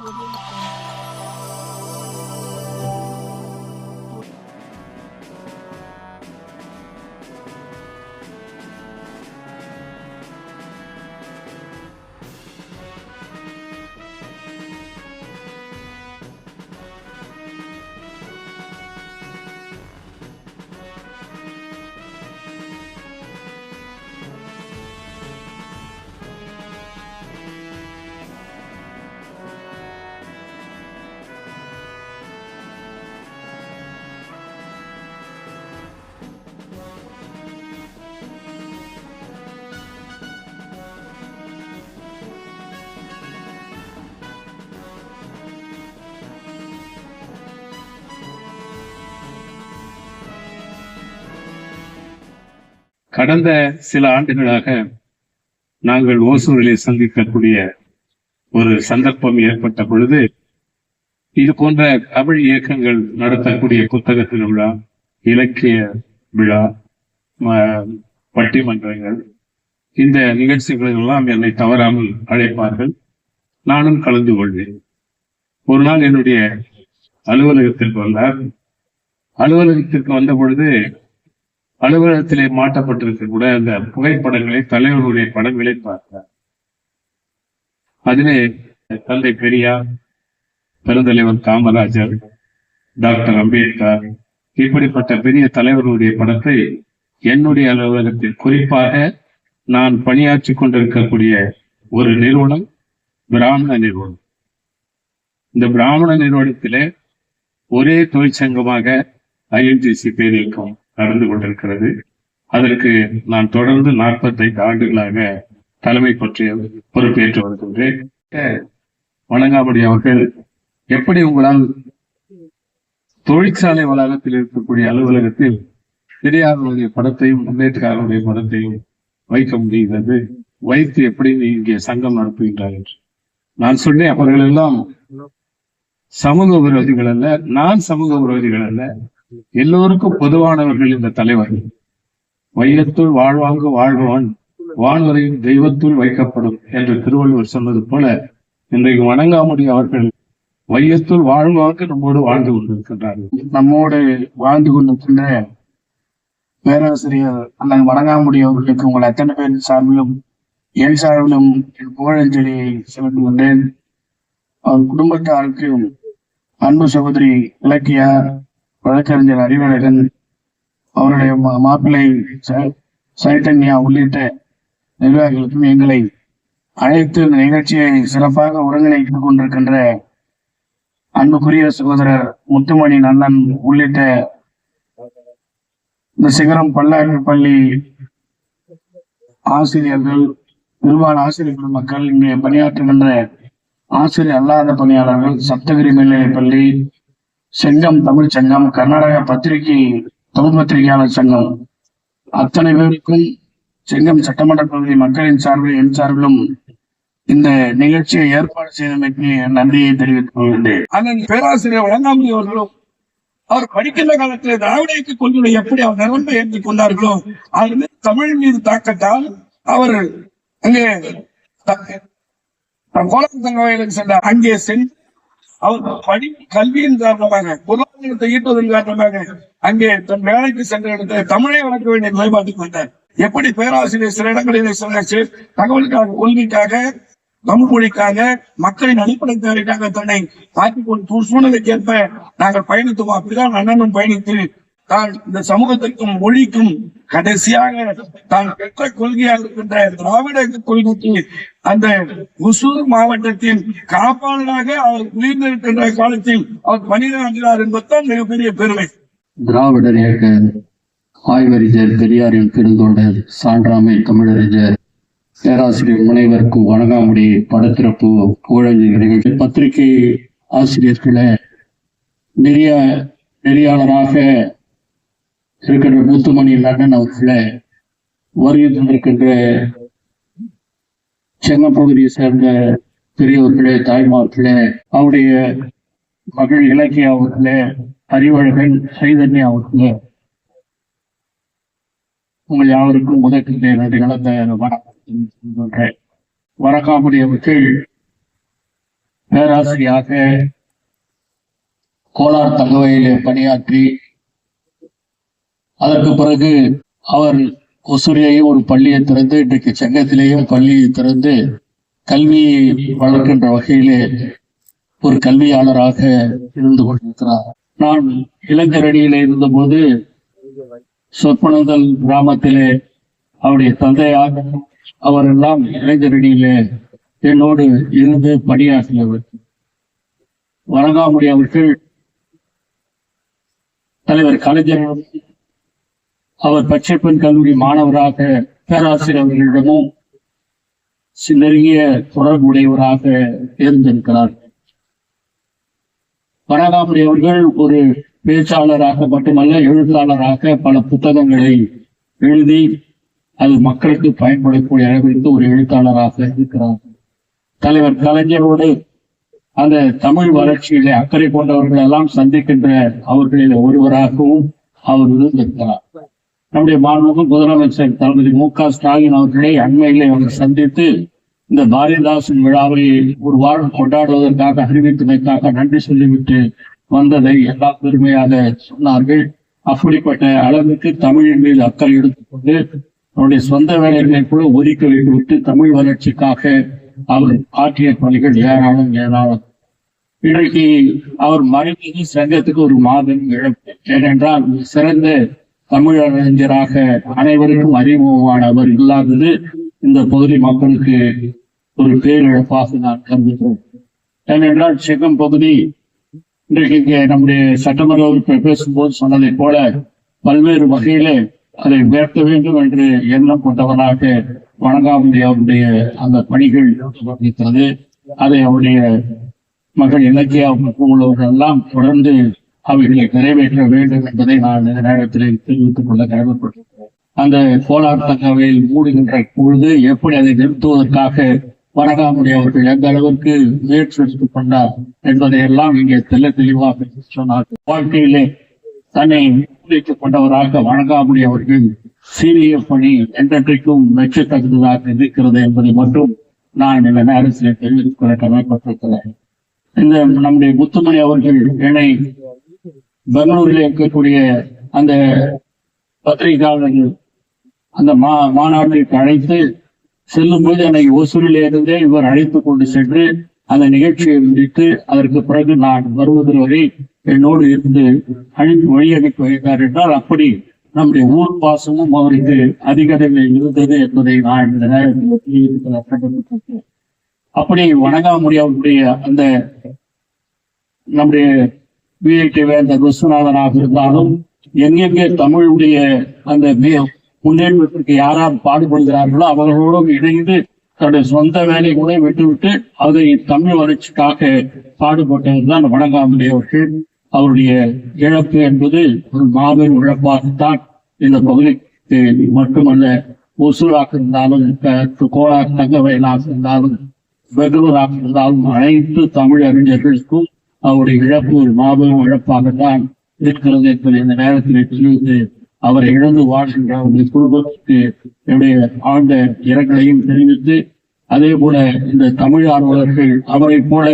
po din. கடந்த சில ஆண்டுகளாக நாங்கள் ஓசூரிலே சந்திக்கக்கூடிய ஒரு சந்தர்ப்பம் ஏற்பட்ட பொழுது இது போன்ற தமிழ் இயக்கங்கள் நடத்தக்கூடிய புத்தக திருவிழா இலக்கிய விழா ம- பட்டிமன்றங்கள் இந்த நிகழ்ச்சிகளெல்லாம் என்னை தவறாமல் அழைப்பார்கள். நானும் கலந்து கொள்வேன். ஒரு நாள் என்னுடைய அலுவலகத்திற்கு வந்தார். அலுவலகத்திற்கு வந்த பொழுது அலுவலகத்திலே மாட்டப்பட்டிருக்கக்கூடிய அந்த புகைப்படங்களை தலைவர்களுடைய படங்களை பார்த்தார். அதிலே தந்தை பெரியார் பெருந்தலைவர் காமராஜர் டாக்டர் அம்பேத்கர் இப்படிப்பட்ட பெரிய தலைவர்களுடைய படத்தை என்னுடைய அலுவலகத்தில் குறிப்பாக நான் பணியாற்றி கொண்டிருக்கக்கூடிய ஒரு நிறுவனம் பிராமண நிறுவனம். இந்த பிராமண நிறுவனத்திலே ஒரே தொழிற்சங்கமாக ஐஎன்டிசி பேரியக்கம் நடந்து கொண்டிருக்கிறது. அதற்கு நான் தொடர்ந்து நாற்பத்தைந்து ஆண்டுகளாக தலைமை பற்றி பொறுப்பேற்று வருகின்றேன். வணங்காமடி அவர்கள் எப்படி உங்களால் தொழிற்சாலை வளாகத்தில் இருக்கக்கூடிய அலுவலகத்தில் பெரியாருடைய படத்தையும் அம்பேத்கருடைய படத்தையும் வைக்க முடிகிறது வைத்து எப்படி இங்கே சங்கம் நடத்துகின்றார் என்று. நான் சொன்னேன் அவர்கள் எல்லாம் சமூக விரோதிகள் அல்ல நான் சமூக விரோதிகள் அல்ல. எல்லோருக்கும் பொதுவானவர்கள் இந்த தலைவர். வையத்துள் வாழ்வாங்கு வாழ்பவன் வாழ்வரையும் தெய்வத்துள் வைக்கப்படும் என்று திருவள்ளுவர் சொன்னது போல இன்றைக்கு வணங்காமுடி அவர்கள் வையத்துள் வாழ்வாங்கு நம்மோடு வாழ்ந்து கொண்டிருக்கின்றார்கள். நம்மோடு வாழ்ந்து கொண்டிருக்கின்ற பேராசிரியர் அண்ணன் வணங்காமுடி அவர்களுக்கு உங்கள் அத்தனை பேர் சார்பிலும் என் சார்பிலும் என் புகழஞ்சலியை செலுத்துகின்றேன் அவர் குடும்பத்தாருக்கும் அன்பு சகோதரி இலக்கியா வழக்கறிஞர் அறிவழகன் அவருடைய மாப்பிள்ளை ச- சைத்தன்யா உள்ளிட்ட நிர்வாகிகளுக்கும் எங்களை அழைத்து இந்த நிகழ்ச்சியை சிறப்பாக ஒருங்கிணைத்துக் கொண்டிருக்கின்ற அன்புக்குரிய சகோதரர் முத்துமணி நந்தன் உள்ளிட்ட இந்த சிகரம் பல்லாக்கு பள்ளி ஆசிரியர்கள் நிர்வாக ஆசிரியர்கள் மக்கள் இங்கே பணியாற்றுகின்ற ஆசிரியர் அல்லாத பணியாளர்கள் சப்தகிரி மேல்நிலைப் பள்ளி செங்கம் தமிழ் சங்கம் கர்நாடக பத்திரிகை தமிழ் பத்திரிகையாளர் சங்கம். அத்தனை பேருக்கும் செங்கம் சட்டமன்ற பகுதி மக்களின் சார்பில் என் சார்பிலும் இந்த நிகழ்ச்சியை ஏற்பாடு செய்தமைக்கு நன்றியை தெரிவித்துக் கொள்கின்றேன். அண்ணன் பேராசிரியர் வழங்காமணி அவர்களும் அவர் படிக்கின்ற காலத்தில் திராவிட இயக்க கொள்கையை எப்படி அவர் நிரம்ப ஏற்றுக் கொண்டார்களோ அது மீது தமிழ் மீது தாக்கத்தால் அவர் அங்கே கோலம் தங்க வயலுக்கு சென்றார் அங்கே சென்று அவர் படி கல்வியின் காரணமாக பொருளாதாரத்தை ஈட்டுவதன் காரணமாக அங்கே தன் வேலைக்கு சென்ற இடத்துல தமிழை வளர்க்க வேண்டிய நிலைப்பாட்டுக்கு வந்தார். எப்படி பேராசிரியர் சில இடங்களில் சொன்னாச்சு? தகவலுக்காக கொள்கைக்காக தமிழ் மொழிக்காக மக்களின் அடிப்படை தேவைக்காக தன்னை காட்டிக் கொண்டு சூழ்நிலைக்கு ஏற்ப நாங்கள் பயணித்தோம். அப்படிதான் அண்ணனும் பயணித்து தான் இந்த சமூகத்திற்கும் மொழிக்கும் கடைசியாக தான் பெற்ற கொள்கையாக இருக்கின்ற திராவிட கொள்கைக்கு அந்த ஒசூர் மாவட்டத்தின் காப்பாளராக அவர் உயிர்ந்திருக்கின்ற காலத்தில் அவர் பணியாற்றினார் என்பதுதான் மிகப்பெரிய பெருமை. திராவிடர் இயக்க ஆய்வறிஞர் பெரியாரின் பெருந்தொண்டர் சான்றாமை தமிழறிஞர் பேராசிரியர் முனைவர் வணங்காமுடி படத்திறப்பு புகழஞ்சு பத்திரிகை ஆசிரியர்களை நெறிய நெறியாளராக இருக்கின்ற முத்துமணி லண்டன் அவர்களை வருகை தந்திருக்கின்ற செங்கப்பகுதியை சேர்ந்த பெரியவர்களே தாய்மார்களே அவருடைய மகள் இலக்கிய அவர்களே அறிவழகன் சைதன்யா அவர்களே உங்கள் யாவருக்கும் முதற்கின்ற நன்றி கலந்த வணக்கம் வரக்காமுடி அவர்கள் பேராசிரியாக கோலார் தகவையிலே பணியாற்றி அதற்கு பிறகு அவர் ஒசூரியையும் ஒரு பள்ளியை திறந்து இன்றைக்கு செங்கத்திலேயும் பள்ளியை திறந்து கல்வியை வளர்க்கின்ற வகையிலே ஒரு கல்வியாளராக இருந்து கொண்டிருக்கிறார். நான் இளைஞரணியிலே இருந்தபோது சொற்பனந்தல் கிராமத்திலே அவருடைய தந்தையாக அவரெல்லாம் இளைஞரணியிலே என்னோடு இருந்து பணியாற்றியவர். வணங்காமுடி அவர்கள் தலைவர் கலைஞர் அவர் பச்சைப்பெண் கல்லூரி மாணவராக பேராசிரியர் அவர்களிடமும் நெருங்கிய தொடர்புடையவராக இருந்திருக்கிறார் வணங்காமுடி அவர்கள் ஒரு பேச்சாளராக மட்டுமல்ல எழுத்தாளராக பல புத்தகங்களை எழுதி அது மக்களுக்கு பயன்படக்கூடிய அளவிற்கு ஒரு எழுத்தாளராக இருக்கிறார். தலைவர் கலைஞரோடு அந்த தமிழ் வளர்ச்சியிலே அக்கறை கொண்டவர்கள் எல்லாம் சந்திக்கின்ற அவர்களில் ஒருவராகவும் அவர் இருந்திருக்கிறார். நம்முடைய மாண்புமிகு முதலமைச்சர் தளபதி மு க ஸ்டாலின் அவர்களை அண்மையிலே அவர் சந்தித்து இந்த பாரதிதாசன் விழாவை ஒரு வாரம் கொண்டாடுவதற்காக அறிவித்ததற்காக நன்றி சொல்லிவிட்டு வந்ததை எல்லாம் பெருமையாக சொன்னார்கள். அப்படிப்பட்ட அளவுக்கு தமிழின் மீது அக்கறை எடுத்துக்கொண்டு அவருடைய சொந்த வேலைகளை கூட ஒதுக்க வைத்துவிட்டு தமிழ் வளர்ச்சிக்காக அவர் ஆற்றிய பணிகள் ஏராளம் ஏராளம். இன்றைக்கு அவர் மறைந்தது சங்கத்துக்கு ஒரு மாபெரும் இழப்பு. ஏனென்றால் சிறந்த தமிழறிஞராக அனைவருக்கும் அறிமுகமான அவர் இல்லாதது இந்த பகுதி மக்களுக்கு ஒரு பேரிழப்பாக நான் கருதுகிறேன். ஏனென்றால் செங்கம் பகுதி இன்றைக்கு இங்கே நம்முடைய சட்டமன்ற உறுப்பினர் பேசும்போது சொன்னதைப் போல பல்வேறு வகையிலே அதை உயர்த்த வேண்டும் என்று எண்ணம் கொண்டவராக வணங்காமுடி அவருடைய அந்த பணிகள் இருக்கிறது அதை அவருடைய மகள் இலக்கியா உள்ளவர்கள் எல்லாம் தொடர்ந்து அவைகளை நிறைவேற்ற வேண்டும் என்பதை நான் இந்த நேரத்தில் தெரிவித்துக் கொள்ள கடமைப்பட்டிருக்கிறேன். அந்த கோலார் தகவலில் மூடுகின்ற பொழுது எப்படி அதை நிறுத்துவதற்காக வணங்காமுடி அவர்கள் எந்த அளவிற்கு முயற்சி எடுத்துக் கொண்டார் என்பதை எல்லாம் இங்கே தெல்ல தெளிவாக சொன்னார். வாழ்க்கையிலே தன்னை கொண்டவராக வணங்காமுடி அவர்கள் சீரிய பணி என்றென்றைக்கும் மெச்சத்தகுந்ததாக இருக்கிறது என்பதை மட்டும் நான் இந்த நேரத்தில் தெரிவித்துக் கொள்ள கடமைப்பட்டிருக்கிறேன். இந்த நம்முடைய முத்துமணி அவர்கள் என்னை பெங்களூரில் இருக்கக்கூடிய அந்த பத்திரிகையாளர்கள் அந்த மா மாநாட்டிற்கு அழைத்து செல்லும் போது என்னை ஓசூரிலே இருந்தே இவர் அழைத்து கொண்டு சென்று அந்த நிகழ்ச்சியை முடித்து அதற்கு பிறகு நான் வருவது வரை என்னோடு இருந்து அழைப்பு வழி அனுப்பி வைத்தார் என்றால் அப்படி நம்முடைய ஊர் பாசமும் அவருக்கு அதிக அளவில் இருந்தது என்பதை நான் இந்த நேரத்தில் அப்படி வணங்காமுடி அந்த நம்முடைய விஐடி வேந்த விஸ்வநாதனாக இருந்தாலும் எங்கெங்கே தமிழுடைய அந்த முன்னேற்றத்திற்கு யாரார் பாடுபடுகிறார்களோ அவர்களோடும் இணைந்து தன்னுடைய சொந்த வேலை கூட விட்டுவிட்டு அதை தமிழ் வளர்ச்சிக்காக பாடுபட்டவர் தான் வணங்காமுடி அவர்கள். அவருடைய இழப்பு என்பது ஒரு மாபெரும் இழப்பாகத்தான் இந்த பகுதிக்கு மட்டுமல்ல ஒசூராக இருந்தாலும் கோலார் தங்கவயலாக இருந்தாலும் பெங்களூராக இருந்தாலும் அனைத்து தமிழ் அறிஞர்களுக்கும் அவருடைய இழப்பு ஒரு மாபெரும் இழப்பாகத்தான் இருக்கிறது என்பதை இந்த நேரத்தில் தெரிவித்து அவரை இழந்து வாழ்கின்ற அவருடைய குடும்பத்துக்கு என்னுடைய ஆழ்ந்த இரங்கலையும் தெரிவித்து அதே போல இந்த தமிழ் ஆர்வலர்கள் அவரைப் போல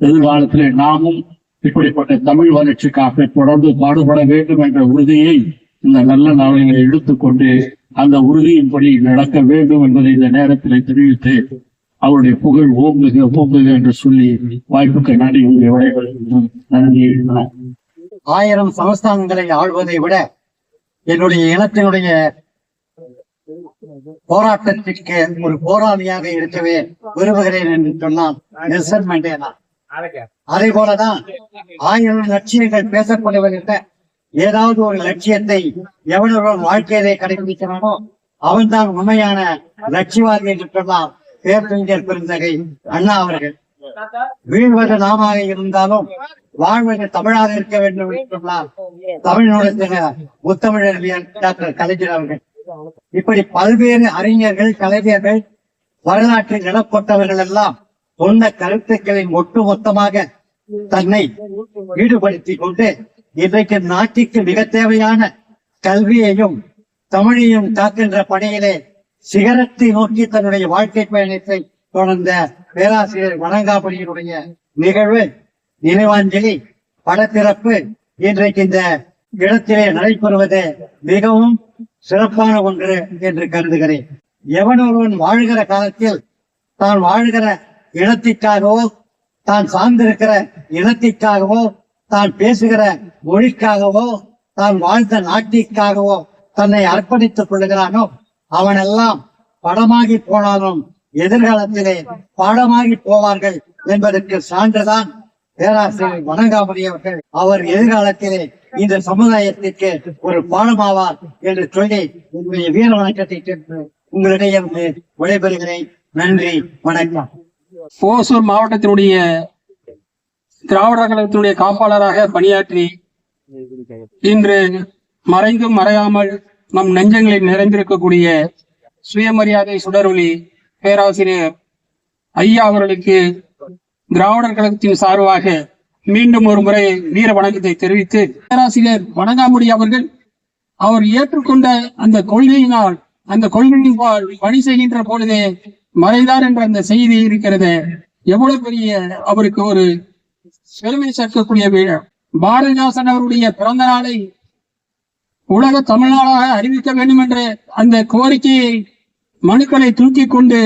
எதிர்காலத்திலே நாமும் இப்படிப்பட்ட தமிழ் வளர்ச்சிக்காக தொடர்ந்து பாடுபட வேண்டும் என்ற உறுதியை இந்த நல்ல நாளைகளை எடுத்துக்கொண்டு அந்த உறுதியின்படி நடக்க வேண்டும் என்பதை இந்த நேரத்தில் தெரிவித்து அவருடைய புகழ் ஓங்குக ஓங்குக என்று சொல்லி வாய்ப்புக்கு நன்றி நன்றி. ஆயிரம் சமஸ்தானங்களை ஆழ்வதை விட என்னுடைய இனத்தினுடைய போராட்டத்திற்கு ஒரு போராளியாக இருக்கவே விரும்புகிறேன் என்று சொன்னால் நெல்சன் மண்டேலா. அதே போலதான் ஆயிரம் லட்சியங்கள் பேசப்படுவதில்லை. ஏதாவது ஒரு லட்சியத்தை எவனொருவன் வாழ்க்கையிலே கடைபிடிக்கிறானோ அவன்தான் உண்மையான லட்சியவாதி என்று சொன்னால் பேரறிஞர் பெருந்தகை அண்ணா அவர்கள். வீழ்வது நாமாக இருந்தாலும் வாழ்வது தமிழாக இருக்க வேண்டும் என்று தமிழ்நாடு முத்தமிழறிஞர் டாக்டர் கலைஞர் அவர்கள். இப்படி பல்வேறு அறிஞர்கள் கலைஞர்கள் வரலாற்றில் இடப்பட்டவர்கள் எல்லாம் சொன்ன கருத்துக்களை ஒட்டுமொத்தமாக தன்னை ஈடுபடுத்திக் கொண்டு இன்றைக்கு நாட்டிற்கு மிக தேவையான கல்வியையும் தமிழையும் காக்கின்ற பணியிலே சிகரத்தை நோக்கி தன்னுடைய வாழ்க்கை பயணத்தை தொடர்ந்த பேராசிரியர் வணங்காபுரியினுடைய நிகழ்வு நினைவாஞ்சலி படத்திறப்பு இன்றைக்கு இந்த இடத்திலே நடைபெறுவது மிகவும் சிறப்பான ஒன்று என்று கருதுகிறேன். எவன் ஒருவன் வாழ்கிற காலத்தில் தான் வாழ்கிற இனத்திற்காகவோ தான் சார்ந்திருக்கிற இனத்திற்காகவோ தான் பேசுகிற மொழிக்காகவோ தான் வாழ்ந்த நாட்டிற்காகவோ தன்னை அர்ப்பணித்துக் கொள்கிறானோ அவனெல்லாம் படமாகி போனாலும் எதிர்காலத்திலே பாடமாகி போவார்கள் என்பதற்கு சான்றுதான் பேராசிரியர் வணங்காமணி அவர்கள். அவர் எதிர்காலத்திலே இந்த சமுதாயத்திற்கு ஒரு பாடமாவார் என்று சொல்லி உங்களுடைய வீர வணக்கத்தை உங்களிடையே விடைபெறுகிறேன். நன்றி வணக்கம். ஓசூர் மாவட்டத்தினுடைய திராவிட கழகத்தினுடைய காப்பாளராக பணியாற்றி இன்று மறைந்தும் மறையாமல் நம் நெஞ்சங்களில் நிறைந்திருக்கக்கூடிய சுயமரியாதை சுடரொளி பேராசிரியர் ஐயா அவர்களுக்கு திராவிடர் கழகத்தின் சார்பாக மீண்டும் ஒரு முறை வீர வணக்கத்தை தெரிவித்து பேராசிரியர் வணங்காமுடி அவர்கள் அவர் ஏற்றுக்கொண்ட அந்த கொள்கையினால் அந்த கொள்கையின் பணி செய்கின்ற பொழுதே மறைந்தார் என்ற அந்த செய்தி இருக்கிறது. எவ்வளவு பெரிய அவருக்கு ஒரு பெருமை சேர்க்கக்கூடிய வீழம் பாரதிதாசன் அவருடைய பிறந்த நாளை உலக தமிழ்நாடாக அறிவிக்க வேண்டும் என்ற அந்த கோரிக்கையை மனுக்களை தூக்கி கொண்டு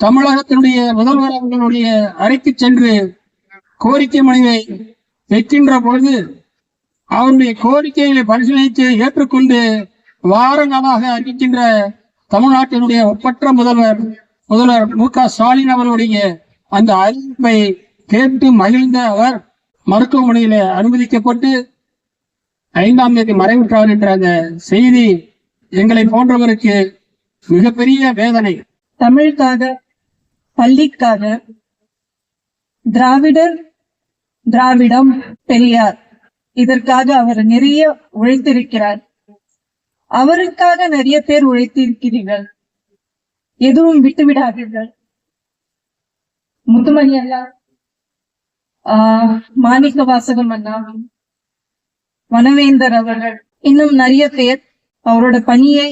தமிழகத்தினுடைய முதல்வர் அவர்களுடைய அறைக்கு சென்று கோரிக்கை மனுவை வைக்கின்ற பொழுது அவருடைய கோரிக்கைகளை பரிசீலித்து ஏற்றுக்கொண்டு வார நாளாக அறிவிக்கின்ற தமிழ்நாட்டினுடைய ஒப்பற்ற முதல்வர் முதல்வர் மு க ஸ்டாலின் அவர்களுடைய அந்த அறிவிப்பை கேட்டு மகிழ்ந்த அவர் மருத்துவமனையில அனுமதிக்கப்பட்டு ஐந்தாம் தேதி மறைவுற்றார் என்ற அந்த செய்தி எங்களை போன்றவருக்கு மிகப்பெரிய வேதனை. தமிழுக்காக பள்ளிக்காக திராவிடர் திராவிடம் பெரியார். இதற்காக அவர் நிறைய உழைத்திருக்கிறார். அவருக்காக நிறைய பேர் உழைத்திருக்கிறீர்கள். எதுவும் விட்டு விடாதீர்கள் முத்துமணி அண்ணா ஆஹ் மாணிக்க வாசகம் அண்ணா வனவேந்தர் அவர்கள். இன்னும் நிறைய பேர் அவரோட பணியை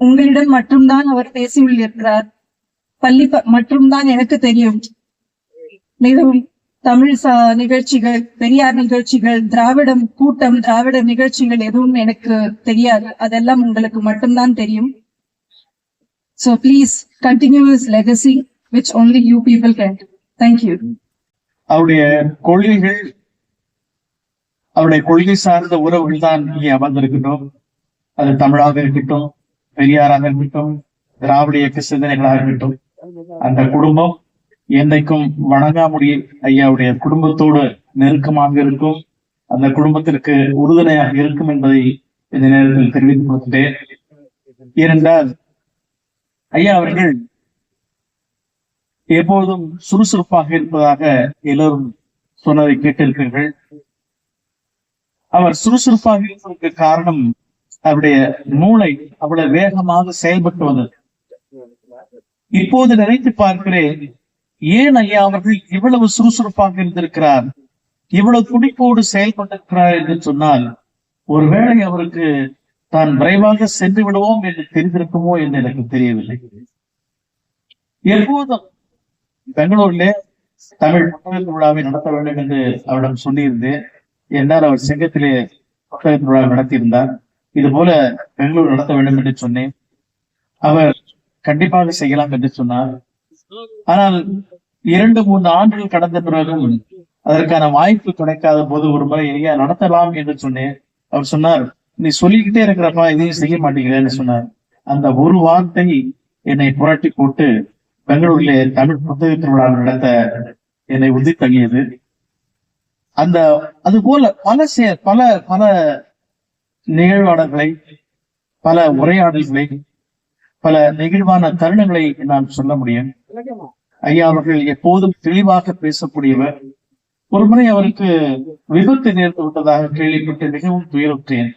உங்களிடம் மட்டும்தான் அவர் பேசியுள்ளிருக்கிறார். பள்ளி மட்டும்தான் எனக்கு தெரியும். மிகவும் தமிழ் சா நிகழ்ச்சிகள் பெரியார் நிகழ்ச்சிகள் திராவிடம் கூட்டம் திராவிட நிகழ்ச்சிகள் எதுவும் எனக்கு தெரியாது. அதெல்லாம் உங்களுக்கு மட்டும்தான் தெரியும். So please continue is legacy which only you people can thank you அவருடைய கொள்கைகள் அவருடைய கொள்கை சார்ந்த உறவுகள் தான் இங்கே அமர்ந்திருக்கட்டும் அது தமிழாக இருக்கட்டும் பெரியாராக இருக்கட்டும் திராவிட இயக்க சிந்தனைகளாக இருக்கட்டும். அந்த குடும்பம் என்னைக்கும் வணங்காமுடி ஐயாவுடைய குடும்பத்தோடு நெருக்கமாக இருக்கும். அந்த குடும்பத்திற்கு உறுதுணையாக இருக்கும் என்பதை இந்த நேரத்தில் தெரிவித்துக் கொடுக்கிறேன் ஏனென்றால் ஐயா அவர்கள் எப்போதும் சுறுசுறுப்பாக இருப்பதாக எல்லோரும் சொன்னதை கேட்டிருப்பீர்கள் அவர் சுறுசுறுப்பாக இருப்பதற்கு காரணம் அவருடைய மூளை அவ்வளவு வேகமாக செயல்பட்டு வந்தது. இப்போது நினைத்து பார்க்கிறேன் ஏன் ஐயா அவர்கள் இவ்வளவு சுறுசுறுப்பாக இருந்திருக்கிறார் இவ்வளவு துடிப்போடு செயல்பட்டிருக்கிறார் என்று சொன்னால் ஒருவேளை அவருக்கு தான் விரைவாக சென்று விடுவோம் என்று தெரிந்திருக்குமோ என்று எனக்கு தெரியவில்லை. எப்போதும் பெங்களூர்ல தமிழ் புத்தக விழாவை நடத்த வேண்டும் என்று அவரிடம் சொல்லியிருந்தேன். என்றால் அவர் செங்கத்திலே புத்தக விழா நடத்தியிருந்தார். இது போல பெங்களூர் நடத்த வேண்டும் என்று சொன்னேன். அவர் கண்டிப்பாக செய்யலாம் என்று சொன்னார். ஆனால் இரண்டு மூன்று ஆண்டுகள் கடந்த பிறகும் அதற்கான வாய்ப்பு கிடைக்காத போது ஒரு முறை ஐயா நடத்தலாம் என்று சொன்னேன். அவர் சொன்னார் நீ சொல்லிக்கிட்டே இருக்கிறப்பா இதையும் செய்ய மாட்டேங்கிறேன்னு சொன்னார். அந்த ஒரு வார்த்தை என்னை புரட்டி போட்டு பெங்களூரிலே தமிழ் புத்தக திருவிழா நடத்த என்னை உறுதி தங்கியது அந்த அது போல பல சே- பல பல நிகழ்வாளர்களை பல உரையாடல்களை பல நெகிழ்வான தருணங்களை நான் சொல்ல முடியும். ஐயா அவர்கள் எப்போதும் தெளிவாக பேசக்கூடியவர். ஒரு முறை அவருக்கு விபத்து நேர்ந்து விட்டதாக கேள்விப்பட்டு மிகவும் துயருற்றேன்.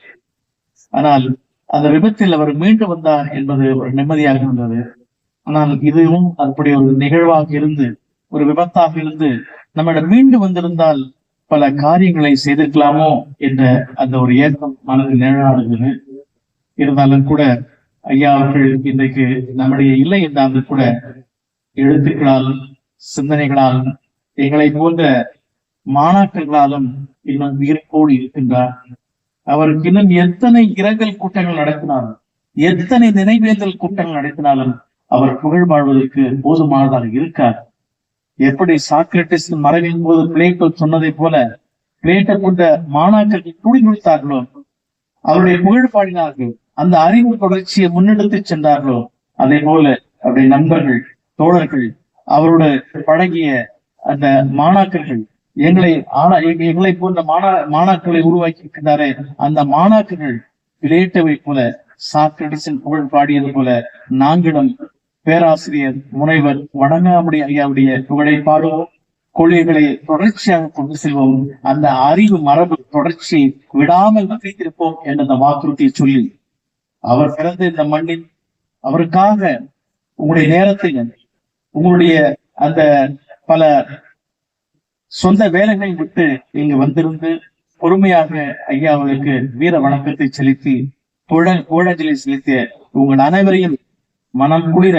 ஆனால் அந்த விபத்தில் அவர் மீண்டு வந்தார் என்பது ஒரு நிம்மதியாக இருந்தது. ஆனால் இதுவும் அப்படி ஒரு நிகழ்வாக இருந்து ஒரு விபத்தாக இருந்து நம்மிடம் மீண்டு வந்திருந்தால் பல காரியங்களை செய்திருக்கலாமோ என்ற அந்த ஒரு ஏக்கம் மனதில் நிழலாடுகிறது. இருந்தாலும் கூட ஐயா அவர்கள் இன்றைக்கு நம்முடைய இல்லை என்றாலும் கூட எழுத்துக்களாலும் சிந்தனைகளாலும் எங்களை போன்ற மாணாக்கர்களாலும் இன்னும் உயிர்ப்போடு இருக்கின்றார். அவருக்கு இன்னும் எத்தனை இரங்கல் கூட்டங்கள் நடத்தினாலும் எத்தனை நினைவேந்தல் கூட்டங்கள் நடத்தினாலும் அவர் புகழ் வாழ்வதற்கு போதுமானதாக இருக்கார் எப்படி சாக்ரட்டிஸ் மறைவின் போது பிளேட்டோ சொன்னதை போல பிளேட்டோ கொண்ட மாணாக்கர்கள் துடி துடித்தார்களோ அவருடைய புகழ் பாடினார்கள் அந்த அறிவு தொடர்ச்சியை முன்னெடுத்து சென்றார்களோ? அதே போல அவருடைய நண்பர்கள் தோழர்கள் அவரோட பழகிய அந்த மாணாக்கர்கள் எங்களை ஆனா எங்களை போன்ற மாணா மாணாக்களை உருவாக்கி இருக்கின்றாரே அந்த மாணாக்கர்கள் பிளேட்டவை போல சாக்ரட்டிஸின் புகழ் பாடியது போல நாங்களும் பேராசிரியர் முனைவர் வணங்காமுடி ஐயாவுடைய புகழை பாடுவோம். கொள்கைகளை தொடர்ச்சியாக கொண்டு செல்வோம். அந்த அறிவு மரபு தொடர்ச்சி விடாமல் வைத்திருப்போம் என்ற அந்த வாக்குறுதியை சொல்லி அவர் பிறந்த இந்த மண்ணில் அவருக்காக உங்களுடைய நேரத்தையும் உங்களுடைய அந்த பல சொந்த வேலைகளை விட்டு இங்கு வந்திருந்து பொறுமையாக ஐயா அவர்களுக்கு வீர வணக்கத்தை செலுத்தி புழ புகழஞ்சலி செலுத்திய உங்கள் அனைவரையும் மனம் குளிர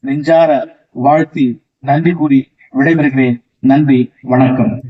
நெஞ்சார வாழ்த்தி நன்றி கூறி விடைபெறுகிறேன். நன்றி வணக்கம்.